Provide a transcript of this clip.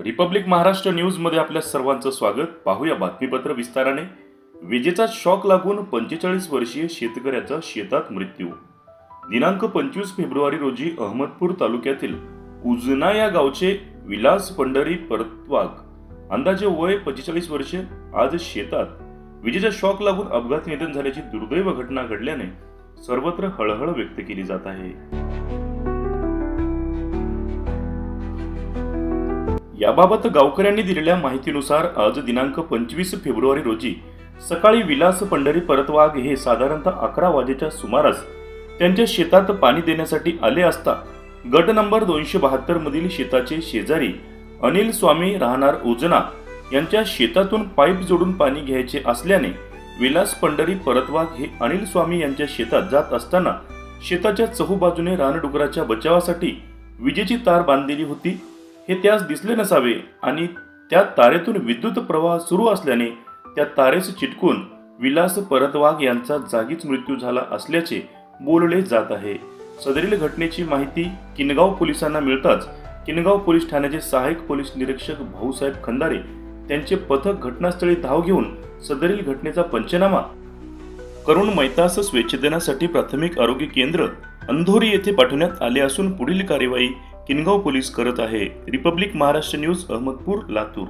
Republic Maharashtra न्यूजमध्ये आपल्या सर्वांचं स्वागत. पाहूया बातमीपत्र विस्ताराने. विजेचा शॉक लागून पंचेचाळीस वर्षीय शेतकऱ्याचा शेतात मृत्यू. दिनांक पंचवीस फेब्रुवारी रोजी अहमदपूर तालुक्यातील उजना या गावचे विलास पंढरी परतवाग अंदाजे वय पंचेचाळीस वर्षे आज शेतात. विजेचा शॉक लागून अपघात निधन झाल्याची दुर्दैव घटना घडल्याने सर्वत्र हळहळ व्यक्त केली जात आहे. याबाबत गावकऱ्यांनी दिलेल्या माहितीनुसार आज दिनांक पंचवीस फेब्रुवारी रोजी सकाळी विलास पंढरी परतवाग हे साधारणतः अकरा वाजेच्या सुमारास त्यांच्या शेतात पाणी देण्यासाठी आले असता गट नंबर दोनशे बहात्तर मधील शेताचे शेजारी अनिल स्वामी राहणार उजना यांच्या शेतातून पाईप जोडून पाणी घ्यायचे असल्याने विलास पंढरी परतवाग हे अनिल स्वामी यांच्या शेतात जात असताना शेताच्या चहूबाजूने रानडुकराच्या बचावासाठी विजेची तार बांधलेली होती. हे त्यास दिसले नसावे आणि त्या तारेतून विद्युत प्रवाह सुरू असल्याने त्या तारेस चिटकून विलास परतवाग यांचा जागीच मृत्यू झाला असल्याचे बोलले जात आहे. सदरील घटनेची माहिती किनगाव पोलिसांना मिळताच किनगाव पोलीस ठाण्याचे सहाय्यक पोलीस निरीक्षक भाऊसाहेब खंदारे त्यांचे पथक घटनास्थळी धाव घेऊन सदरील घटनेचा पंचनामा करून मैतास स्वेच्छेदनासाठी प्राथमिक आरोग्य केंद्र अंधोरी येथे पाठवण्यात आले असून पुढील कार्यवाही किनगाव पोलीस करत आहे. Republic Maharashtra news Ahmedpur Latur.